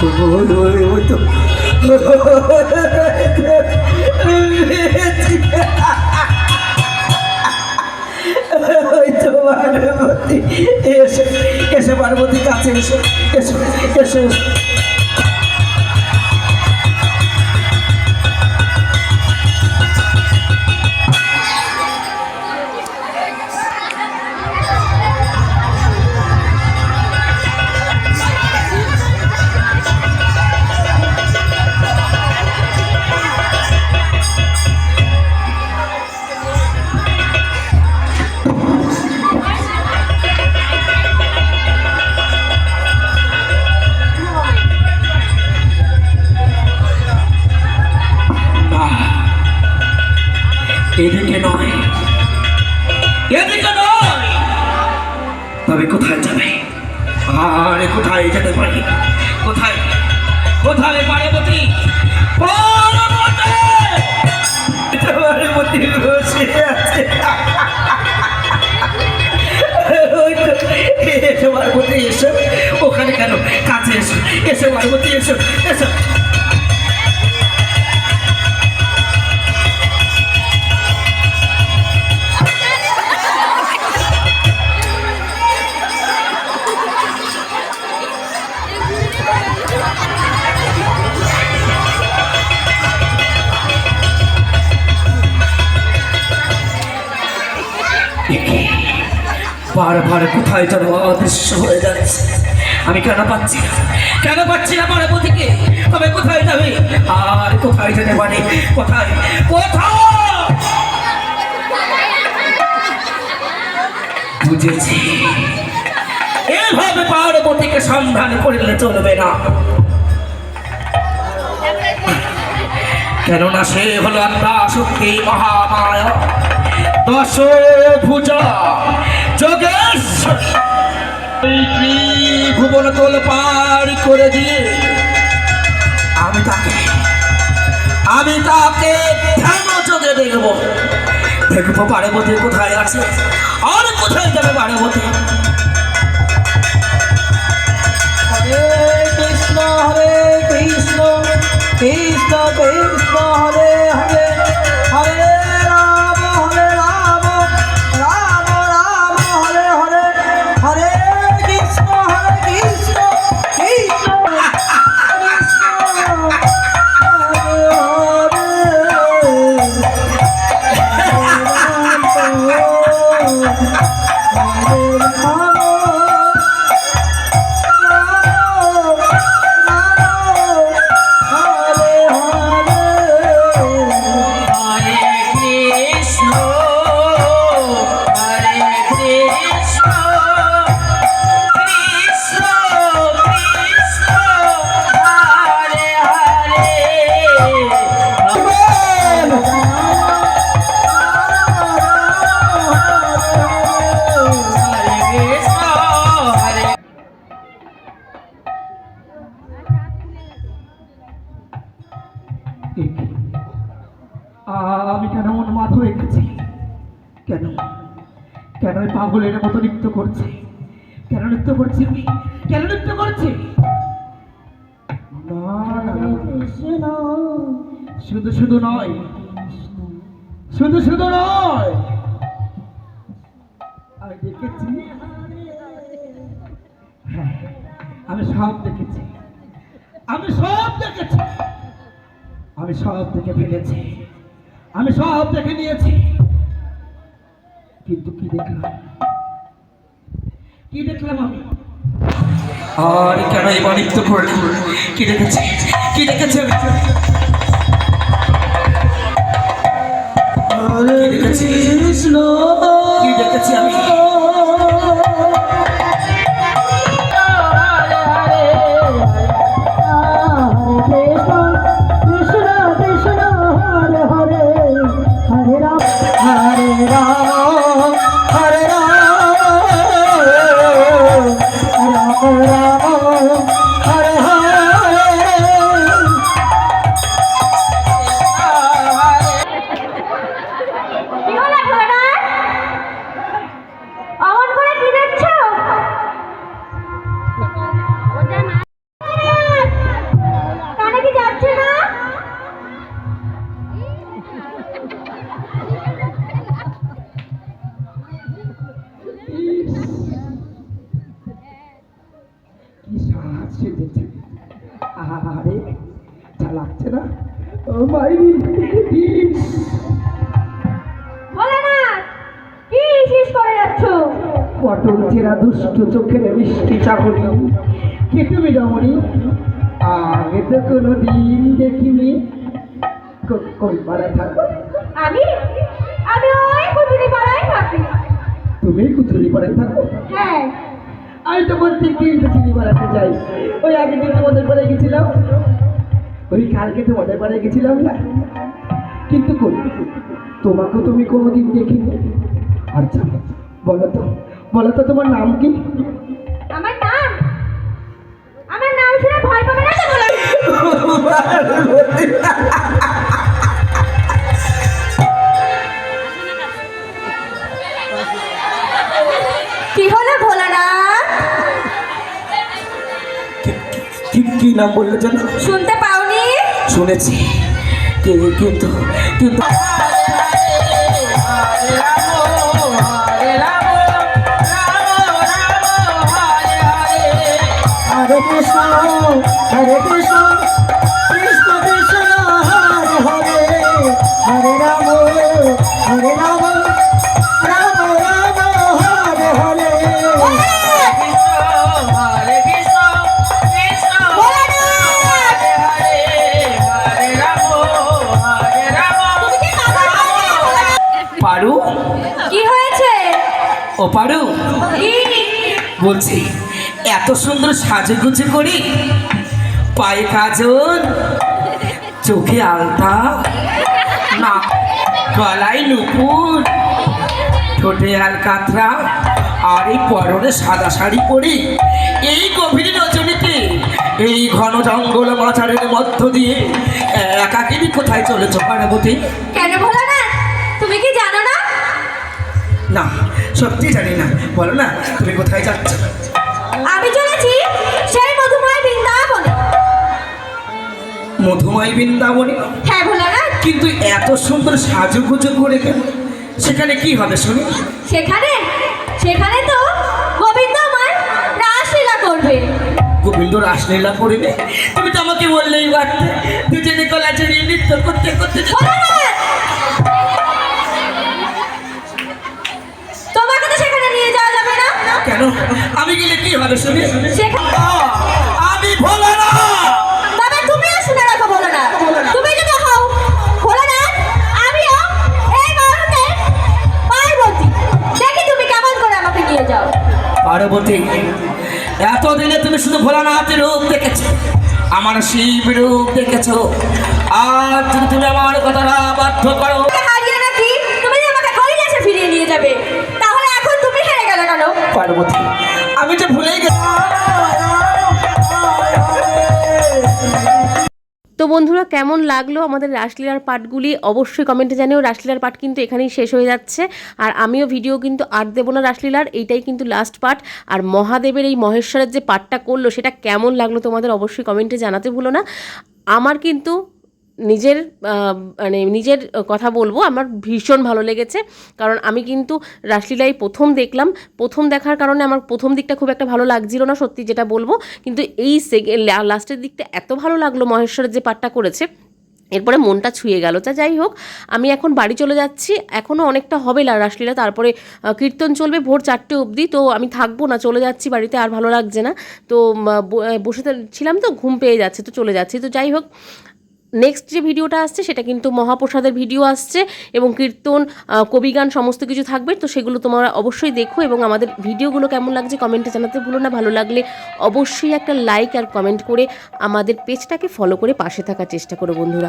ওই ওই ওই তো পার্বতী এসে এসে পার্বতী কাছে এসে এসে এসে এদিকে নয় এদিকে নয় তবে কোথায় যাবে? আরে কোথায় যেতে পারি? কোথায়? কোথায় পার্বতী পার্বতী বসে আছে। এসো পার্বতী এসো। ওখানে কেন? কাছে এসো। এসো পার্বতী এসো। এসো। বারবার কোথায় যেন অদৃশ্য হয়ে যাচ্ছে। আমি কেন পাচ্ছি কেন পাচ্ছি না পার্বতীকে তবে কোথায় যাবে? আর কোথায় যেতে পারে? কোথায়? কোথায়? বুঝেছি। এভাবে পার্বতীকে সন্ধান করলে চলবে না। কেননা সে হলো আত্মা শক্তি মহামায়া। দশ ভুজা যোগেশ্বর ভুবন তোল পার করে দিয়ে আমি তাকে আমি তাকে চোখে দেখব। দেখব পার্বতী কোথায় আছে, আর কোথায় যাবে পার্বতী হরে কৃষ্ণ হরে কৃষ্ণ কৃষ্ণ কৃষ্ণ, হরে আমি কেন উন্মাদ হয়ে গেছি কেন? কেন ওই পাগলের মতো নৃত্য করছে? কেন নৃত্য করছি আমি কেন নৃত্য করছি। শুধু শুধু নয়। শুধু শুধু নয়। আমি দেখেছি। হ্যাঁ, আমি সব দেখেছি। আমি সব দেখেছি। আমি সব দেখে ফেলেছি। আমি সব দেখে নিয়েছি। কিন্তু কি দেখলাম? কি দেখলাম আমি? আর কেন এই বাণিজ্য করলাম কি দেখেছি? কি দেখেছি? আমি হরে কৃষ্ণ পটল চেরা দুষ্ট চোখের মিষ্টি চাকরি কি তুমি রমণী? আগে তো কোনো দিন দেখিনি। কোন পাড়ায় থাকো। আমি? আমি ওই কুচুরি পাড়ায় থাকি। তুমি কুচুরি পাড়ায় থাকো? হ্যাঁ। আমি তো বলছি কি কুচুরি পাড়াতে যাই। ওই আগে দিন তোমাদের পাড়ায় গেছিলাম। ওই কালকে তোমাদের পাড়ায় গেছিলাম না? কিন্তু তোমাকে তুমি কোনোদিন দেখিনি। আচ্ছা বলো তো বলো তো তোমার নাম কি? আমার নাম? আমার নাম শুনে ভয় পাবে না তো কি হলো ভোলানাথ? কি কি নাম বললে যেন? শুনতে শুনেছি। কিন্তু কিন্তু হরে কৃষ্ণ হরে কৃষ্ণ কৃষ্ণ কৃষ্ণ, হরে হরে হরে রাম হরে রাম। ও পারু? বলছি এত সুন্দর সাজুগুজু করি পায়ে কাজল চোখে আলতা না গলায় নুপুর ঠোঁটে আল কাতরা আর এই পরনে সাদা শাড়ি পরি। এই গভীর রজনীতে এই ঘন জঙ্গল মাচারের মধ্য দিয়ে একাকিনী কোথায় চলেছ পার্বতী? কেন বলো না তুমি কি জানো না? না। সত্যি জানি না। বলো না তুমি কোথায় যাচ্ছ? আমি চলেছি সেই মধুময় বৃন্দাবনে। মধুময় বৃন্দাবনে? হ্যাঁ ভোলানাথ কিন্তু এত সুন্দর সাজুগুজু করে কেন? সেখানে কি হবে শুনি? সেখানে সেখানে তো গোবিন্দ আমার রাসলীলা করবে। গোবিন্দ রাসলীলা করবে? তুমি তো আমাকে বললেই পারতে। দুজনে জড়িয়ে নৃত্য করতে করতে কেন? আমি গেলে কি হবে শুনি? আমি ভোলা না। তবে তুমিও শুনে রাখো ভোলানাথ তুমি যদি হও ভোলানাথ আমিও এই মুহূর্তে পার্বতী। দেখি তুমি কেমন করে আমাকে নিয়ে যাও। পার্বতী এতদিনে তুমি শুধু ভোলানাথের রূপ দেখেছ আমার শিব রূপ দেখেছ। আর যদি তুমি আমার কথাটা বাধ্য করো হারিয়ে নাকি? তুমি আমাকে ফিরিয়ে নিয়ে যাবে। আমি যে তো বন্ধুরা, কেমন লাগল আমাদের রাসলীলার পাঠগুলি? অবশ্যই কমেন্টে জানিও। রাসলীলার পাঠ কিন্তু এখানেই শেষ হয়ে যাচ্ছে। আর আমিও ভিডিও কিন্তু আর দেবো না রাসলীলার। এইটাই কিন্তু লাস্ট পার্ট আর মহাদেবের এই মহেশ্বরের যে পাঠটা করল, সেটা কেমন লাগল তোমাদের অবশ্যই কমেন্টে জানাতে ভুলো না। আমার কিন্তু নিজের মানে নিজের কথা বলব। আমার ভীষণ ভালো লেগেছে। কারণ আমি কিন্তু রাসলীলাই প্রথম দেখলাম। প্রথম দেখার কারণে আমার প্রথম দিকটা খুব একটা ভালো লাগছিল না, সত্যি যেটা বলব। কিন্তু এই লাস্টের দিকটা এত ভালো লাগল মহেশ্বরের যে পাঠটা করেছে। এরপরে মনটা ছুঁয়ে গেল। তা যাই হোক, আমি এখন বাড়ি চলে যাচ্ছি। এখনও অনেকটা হবে রাসলীলা। তারপরে কীর্তন চলবে ভোর চারটে অবধি। তো আমি থাকব না, চলে যাচ্ছি বাড়িতে, আর ভালো লাগছে না। তো বসে ছিলাম তো, ঘুম পেয়ে যাচ্ছে, তো চলে যাচ্ছি। তো যাই হোক নেক্সট যে ভিডিওটা আসছে, সেটা কিন্তু মহাপ্রসাদের ভিডিও আসছে এবং কীর্তন কবিগান সমস্ত কিছু থাকবে। তো সেগুলো তোমরা অবশ্যই দেখো এবং আমাদের ভিডিওগুলো কেমন লাগছে কমেন্টে জানাতে ভুলো না। ভালো লাগলে অবশ্যই একটা লাইক আর কমেন্ট করে আমাদের পেজটাকে ফলো করে পাশে থাকার চেষ্টা করো বন্ধুরা।